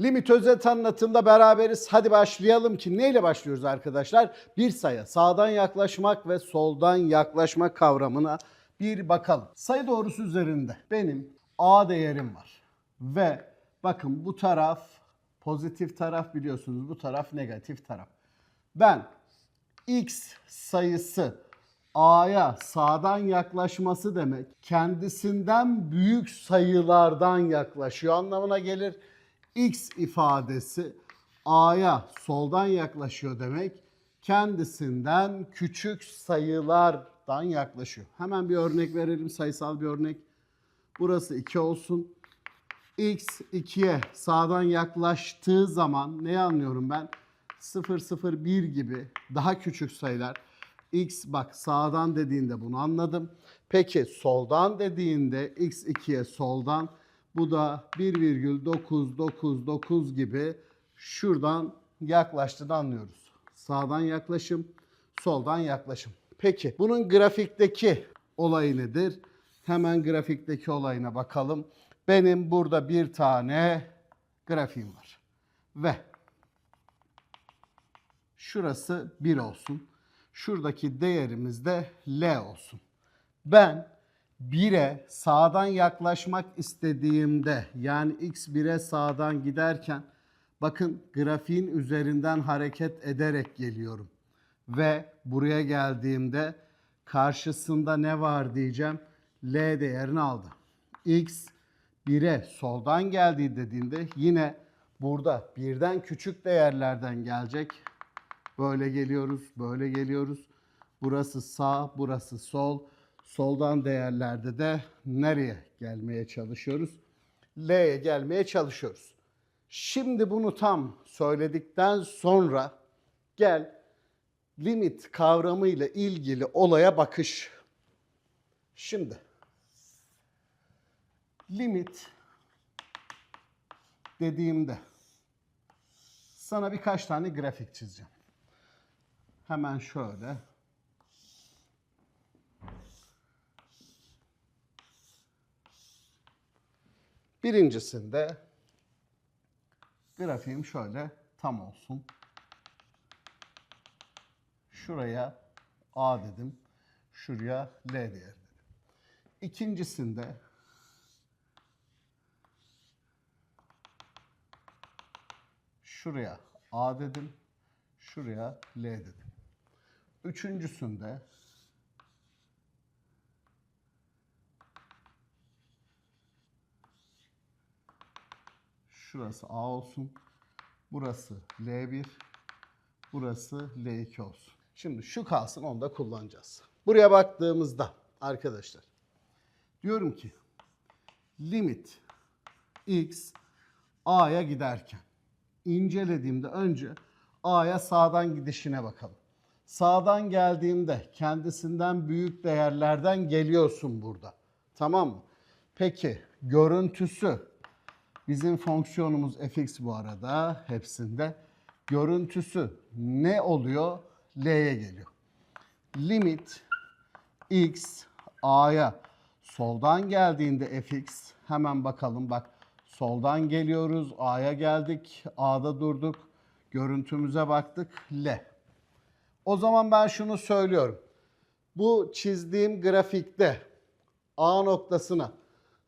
Limit özet anlatımda beraberiz. Hadi başlayalım ki neyle başlıyoruz arkadaşlar? Bir sayı sağdan yaklaşmak ve soldan yaklaşmak kavramına bir bakalım. Sayı doğrusu üzerinde benim A değerim var. Ve bakın bu taraf pozitif taraf biliyorsunuz bu taraf negatif taraf. Ben x sayısı a'ya sağdan yaklaşması demek kendisinden büyük sayılardan yaklaşıyor anlamına gelir. X ifadesi a'ya soldan yaklaşıyor demek kendisinden küçük sayılardan yaklaşıyor. Hemen bir örnek verelim sayısal bir örnek. Burası 2 olsun. x 2'ye sağdan yaklaştığı zaman ne anlıyorum ben? 0 0 1 gibi daha küçük sayılar. x bak sağdan dediğinde bunu anladım. Peki soldan dediğinde x 2'ye soldan bu da 1,999 gibi şuradan yaklaştığını anlıyoruz. Sağdan yaklaşım, soldan yaklaşım. Peki bunun grafikteki olayı nedir? Hemen grafikteki olayına bakalım. Benim burada bir tane grafiğim var. Ve şurası 1 olsun. Şuradaki değerimiz de L olsun. Ben 1'e sağdan yaklaşmak istediğimde yani x 1'e sağdan giderken bakın grafiğin üzerinden hareket ederek geliyorum. Ve buraya geldiğimde karşısında ne var diyeceğim? L değerini aldı. X 1'e soldan geldiği dediğinde yine burada birden küçük değerlerden gelecek. Böyle geliyoruz, böyle geliyoruz. Burası sağ, burası sol. Soldan değerlerde de nereye gelmeye çalışıyoruz? L'ye gelmeye çalışıyoruz. Şimdi bunu tam söyledikten sonra gel limit kavramıyla ilgili olaya bakış. Şimdi limit dediğimde sana birkaç tane grafik çizeceğim. Hemen şöyle. Birincisinde grafiğim şöyle tam olsun. Şuraya A dedim. Şuraya L değer dedim. İkincisinde şuraya A dedim. Şuraya L dedim. Üçüncüsünde şurası A olsun. Burası L1. Burası L2 olsun. Şimdi şu kalsın onu da kullanacağız. Buraya baktığımızda arkadaşlar diyorum ki limit x a'ya giderken incelediğimde önce a'ya sağdan gidişine bakalım. Sağdan geldiğimde kendisinden büyük değerlerden geliyorsun burada. Tamam mı? Peki görüntüsü bizim fonksiyonumuz fx bu arada hepsinde. Görüntüsü ne oluyor? L'ye geliyor. Limit x a'ya soldan geldiğinde fx hemen bakalım bak soldan geliyoruz a'ya geldik a'da durduk görüntümüze baktık L. O zaman ben şunu söylüyorum. Bu çizdiğim grafikte A noktasına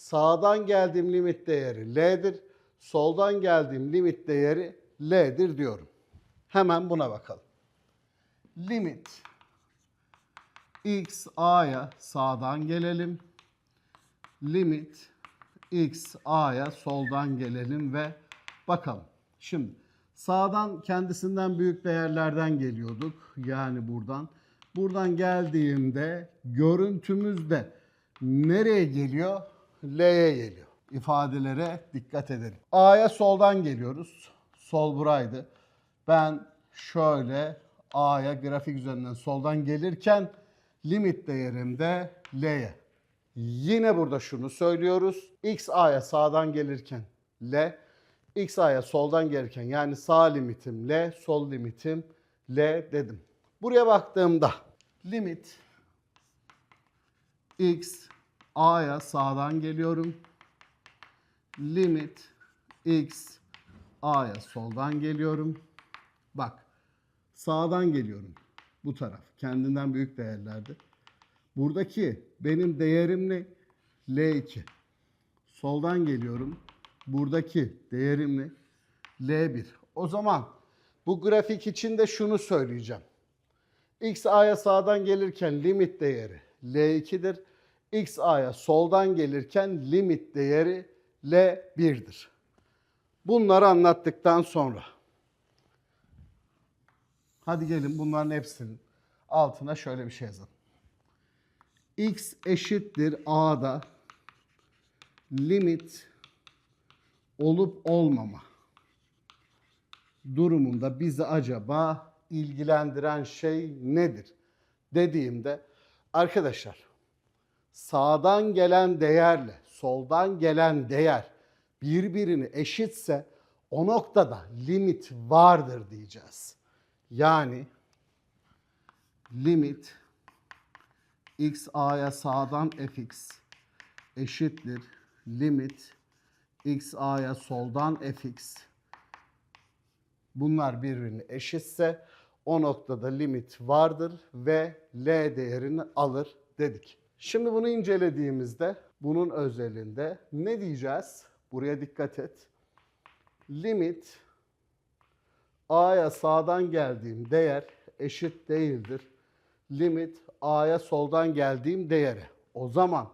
sağdan geldiğim limit değeri L'dir. Soldan geldiğim limit değeri L'dir diyorum. Hemen buna bakalım. Limit x a'ya sağdan gelelim. Limit x a'ya soldan gelelim ve bakalım. Şimdi sağdan kendisinden büyük değerlerden geliyorduk. Yani buradan. Buradan geldiğimde görüntümüzde nereye geliyor? L'ye geliyor. İfadelere dikkat edelim. A'ya soldan geliyoruz. Sol buraydı. Ben şöyle A'ya grafik üzerinden soldan gelirken limit değerimde L'ye. Yine burada şunu söylüyoruz. X A'ya sağdan gelirken L, X A'ya soldan gelirken yani sağ limitim L, sol limitim L dedim. Buraya baktığımda limit X A'ya sağdan geliyorum. Limit X A'ya soldan geliyorum. Bak sağdan geliyorum. Bu taraf. Kendinden büyük değerlerde. Buradaki benim değerim ne? L2. Soldan geliyorum. Buradaki değerim ne? L1. O zaman bu grafik için de şunu söyleyeceğim. X A'ya sağdan gelirken limit değeri L2'dir. X A'ya soldan gelirken limit değeri L1'dir. Bunları anlattıktan sonra hadi gelin bunların hepsinin altına şöyle bir şey yazalım. X eşittir A'da limit olup olmama durumunda bizi acaba ilgilendiren şey nedir dediğimde arkadaşlar sağdan gelen değerle soldan gelen değer birbirini eşitse o noktada limit vardır diyeceğiz. Yani limit x a'ya sağdan fx eşittir limit x a'ya soldan fx bunlar birbirine eşitse o noktada limit vardır ve L değerini alır dedik. Şimdi bunu incelediğimizde bunun özelinde ne diyeceğiz? Buraya dikkat et. Limit A'ya sağdan geldiğim değer eşit değildir. Limit A'ya soldan geldiğim değere. O zaman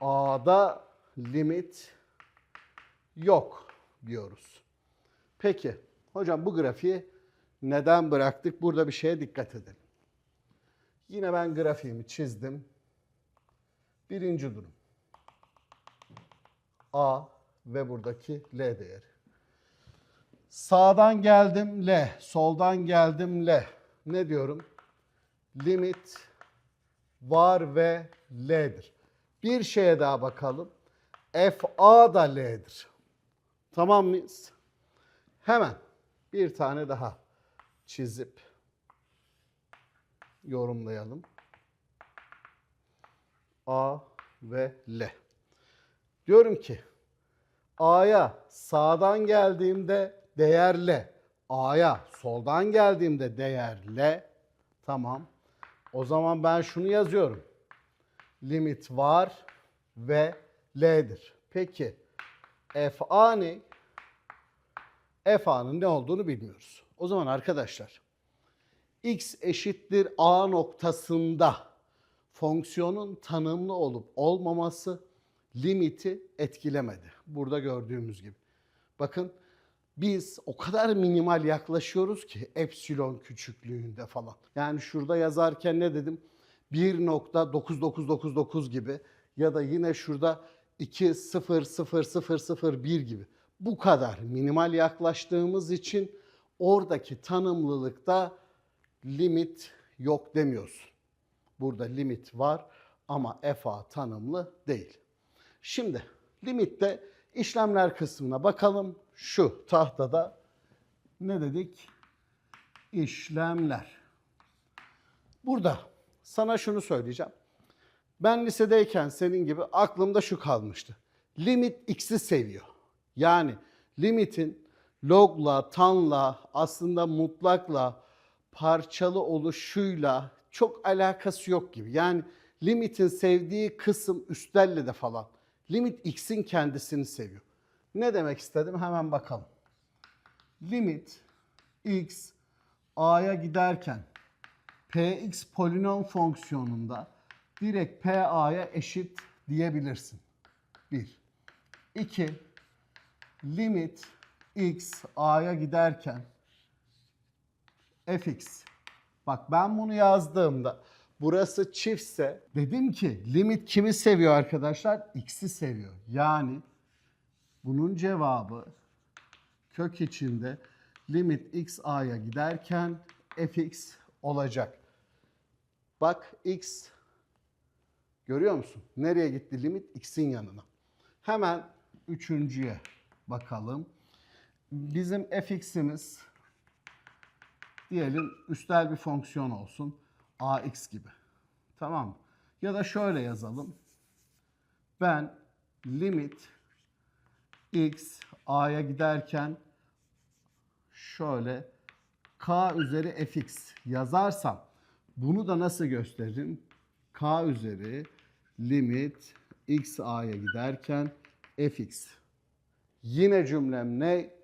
A'da limit yok diyoruz. Peki hocam bu grafiği neden bıraktık? Burada bir şeye dikkat edelim. Yine ben grafiğimi çizdim. Birinci durum. A ve buradaki L değeri. Sağdan geldim L, soldan geldim L. Ne diyorum? Limit var ve L'dir. Bir şeye daha bakalım. FA da L'dir. Tamam mıyız? Hemen bir tane daha çizip yorumlayalım. A ve L. Diyorum ki A'ya sağdan geldiğimde değer L. A'ya soldan geldiğimde değer L. Tamam. O zaman ben şunu yazıyorum. Limit var ve L'dir. Peki FA ne? FA'nın ne olduğunu bilmiyoruz. O zaman arkadaşlar x eşittir a noktasında fonksiyonun tanımlı olup olmaması limiti etkilemedi. Burada gördüğümüz gibi. Bakın biz o kadar minimal yaklaşıyoruz ki epsilon küçüklüğünde falan. Yani şurada yazarken ne dedim? 1.9999 gibi ya da yine şurada 2.00001 gibi. Bu kadar minimal yaklaştığımız için oradaki tanımlılıkta limit yok demiyorsun. Burada limit var ama FA tanımlı değil. Şimdi limitte işlemler kısmına bakalım. Şu tahtada ne dedik? İşlemler. Burada sana şunu söyleyeceğim. Ben lisedeyken senin gibi aklımda şu kalmıştı. Limit x'i seviyor. Yani limitin logla, tanla, aslında mutlakla, parçalı oluşuyla çok alakası yok gibi. Yani limitin sevdiği kısım üstelle de falan. Limit x'in kendisini seviyor. Ne demek istedim? Hemen bakalım. Limit x a'ya giderken px polinom fonksiyonunda direkt pa'ya eşit diyebilirsin. 1. 2. Limit x a'ya giderken fx. Bak ben bunu yazdığımda burası çiftse dedim ki limit kimi seviyor arkadaşlar? X'i seviyor. Yani bunun cevabı kök içinde limit x a'ya giderken fx olacak. Bak x görüyor musun? Nereye gitti limit? x'in yanına. Hemen üçüncüye bakalım. Bizim fx'imiz diyelim üstel bir fonksiyon olsun. ax gibi. Tamam mı? Ya da şöyle yazalım. Ben limit x a'ya giderken şöyle k üzeri fx yazarsam bunu da nasıl gösteririm? k üzeri limit x a'ya giderken fx. Yine cümlem ne?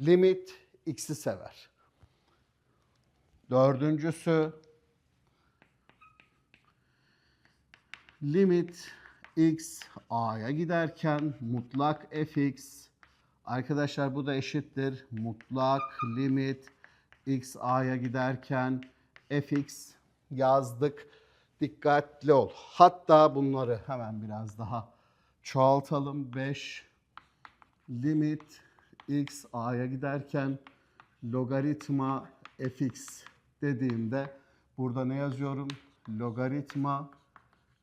Limit x'i sever. Dördüncüsü limit x a'ya giderken mutlak fx arkadaşlar bu da eşittir mutlak limit x a'ya giderken fx yazdık. Dikkatli ol. Hatta bunları hemen biraz daha çoğaltalım. 5 limit x a'ya giderken logaritma fx dediğimde burada ne yazıyorum? Logaritma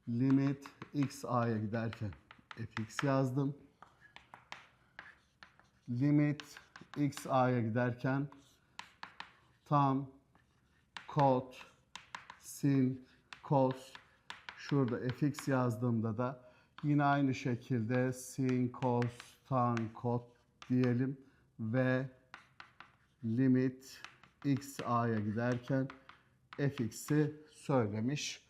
limit x a'ya giderken fx yazdım. Limit x a'ya giderken tam kod sin cos şurada fx yazdığımda da yine aynı şekilde sin cos tan kod diyelim ve limit x a'ya giderken fx'i söylemiş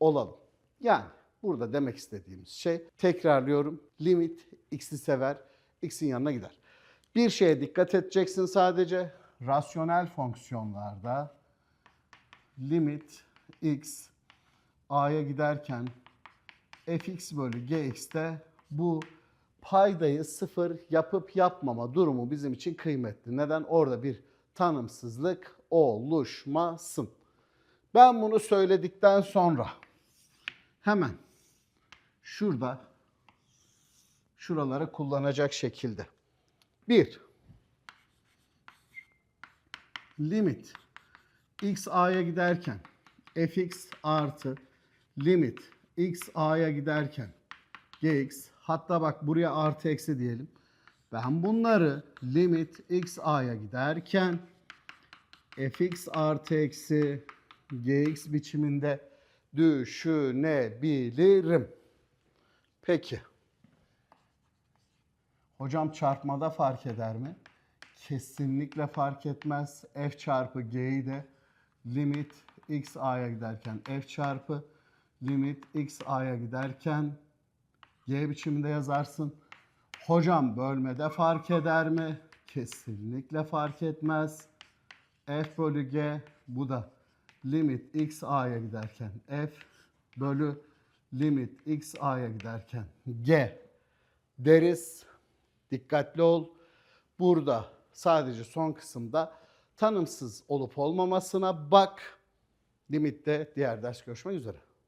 olalım. Yani burada demek istediğimiz şey tekrarlıyorum. Limit x'i sever, x'in yanına gider. Bir şeye dikkat edeceksin sadece. Rasyonel fonksiyonlarda limit x a'ya giderken fx bölü gx'te bu paydayı sıfır yapıp yapmama durumu bizim için kıymetli. Neden? Orada bir tanımsızlık oluşmasın. Ben bunu söyledikten sonra hemen şurada şuraları kullanacak şekilde. Bir, limit x a'ya giderken fx artı limit x a'ya giderken gx hatta bak buraya artı eksi diyelim. Ben bunları limit x a'ya giderken fx artı eksi gx biçiminde düşünebilirim. Peki. Hocam çarpmada fark eder mi? Kesinlikle fark etmez. f çarpı g'yi de limit x a'ya giderken f çarpı limit x a'ya giderken g biçiminde yazarsın. Hocam bölmede fark eder mi? Kesinlikle fark etmez. f bölü g bu da limit x a'ya giderken f bölü limit x a'ya giderken g deriz. Dikkatli ol. Burada sadece son kısımda tanımsız olup olmamasına bak. Limitte diğer ders görüşmek üzere.